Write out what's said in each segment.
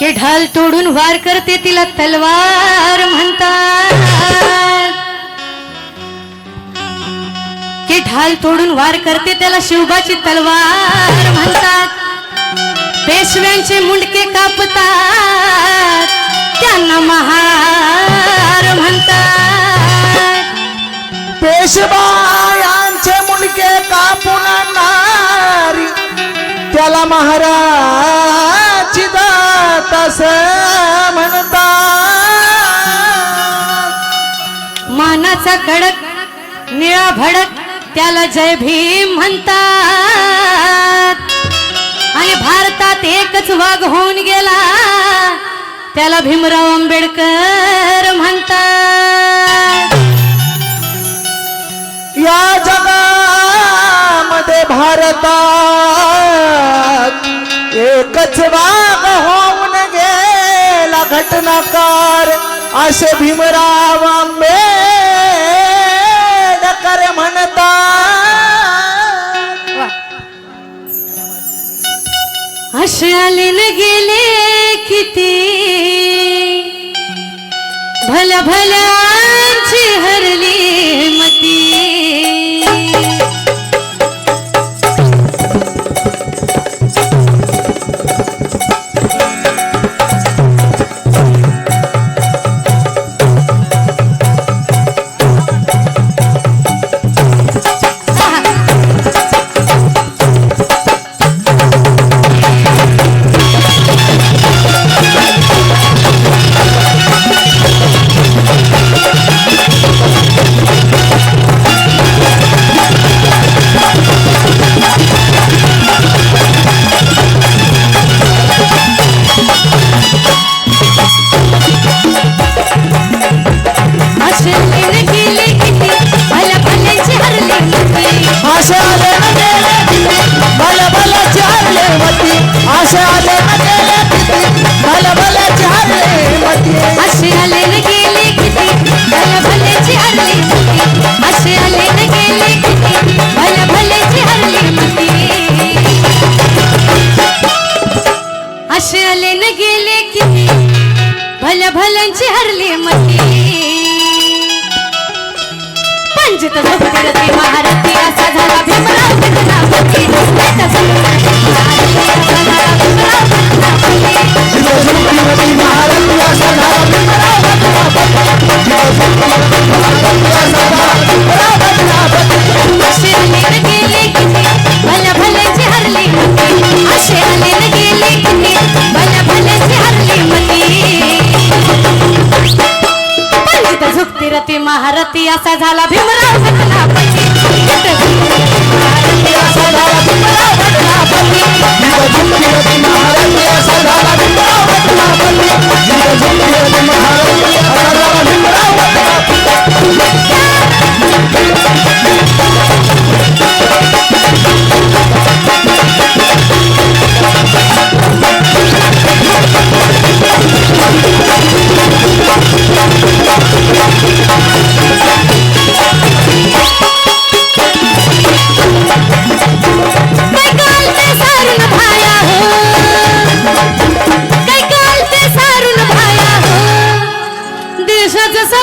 के ढाल तोडून वार करते तिला तलवार म्हणतात. के ढाल तोडून वार करते त्याला शिवबाची तलवार म्हणतात. पेशव्यांचे मुंडके कापतात त्यांना महार म्हणतात. पेशवा! मानाचा कडक निळा भडक त्याला जय भीम म्हणतात. आणि भारतात एकच वाघ होऊन गेला त्याला भीमराव आंबेडकर म्हणतात. या जगामध्ये भारतात एकच वाघ होऊन गेला घटनाकार असे भीमराव आंबेडकर शालीन गेले किती? भल भला भारती असा झाला भीमराव भारती असा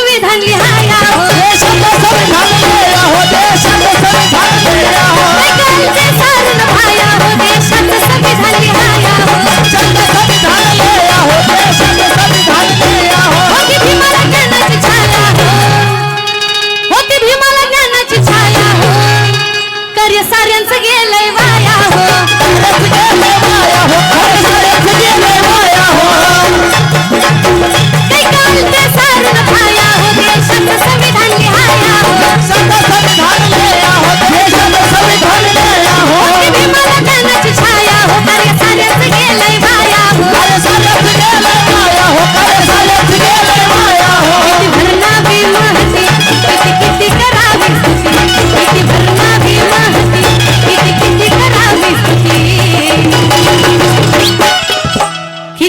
संविधान लिहाया. हो देशाचा संविधान लिहाया. हो देशाचा संविधान लिहाया.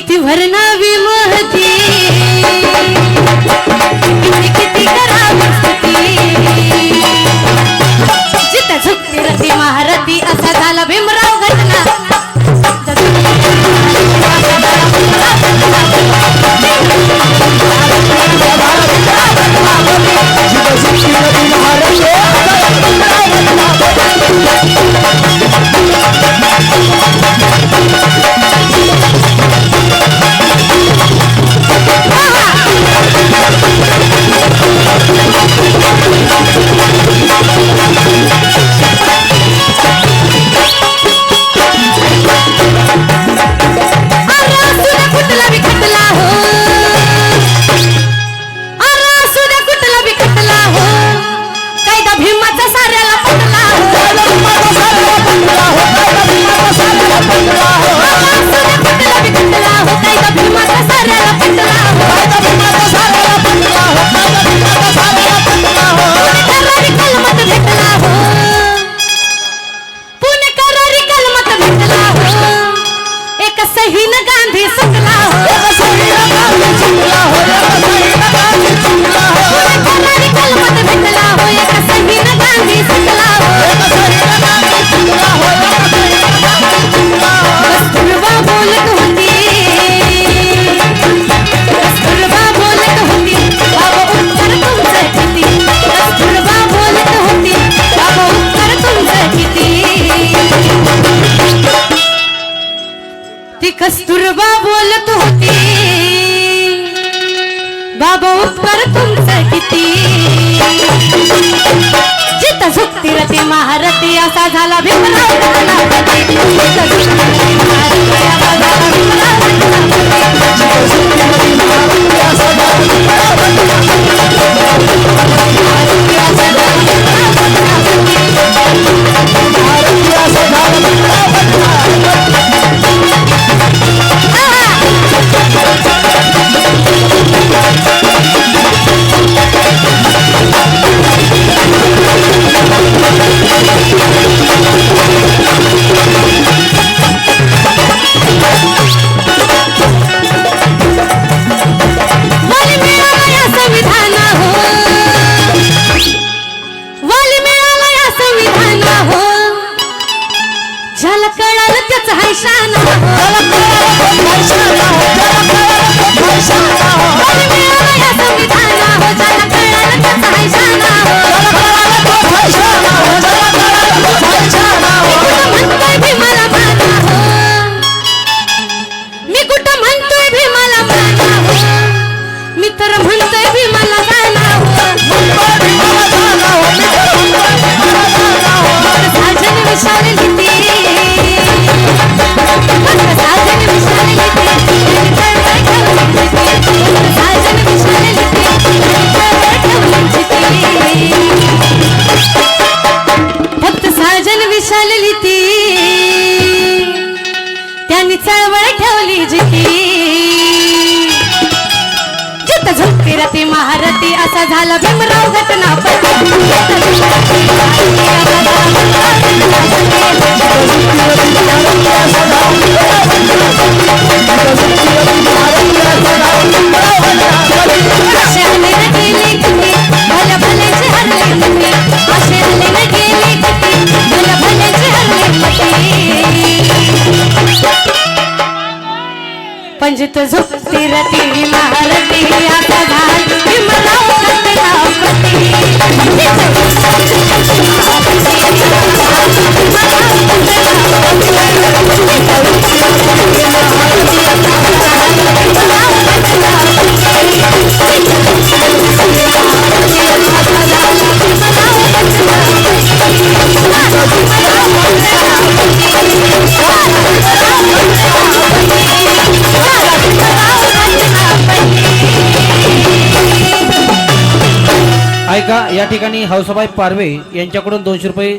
भरणावी मग ती कस्तुरबा बोलत होती. बाबा उपकार तुमचा किती? जित झुकती रती महारती असा झाला भीमराव পয়সা না झाली जिती जित झुलती रती महारती असा झाला भीमराव घटनापती या ठिकाणी हौसाबाई पारवे यांच्याकडून दोनशे रुपये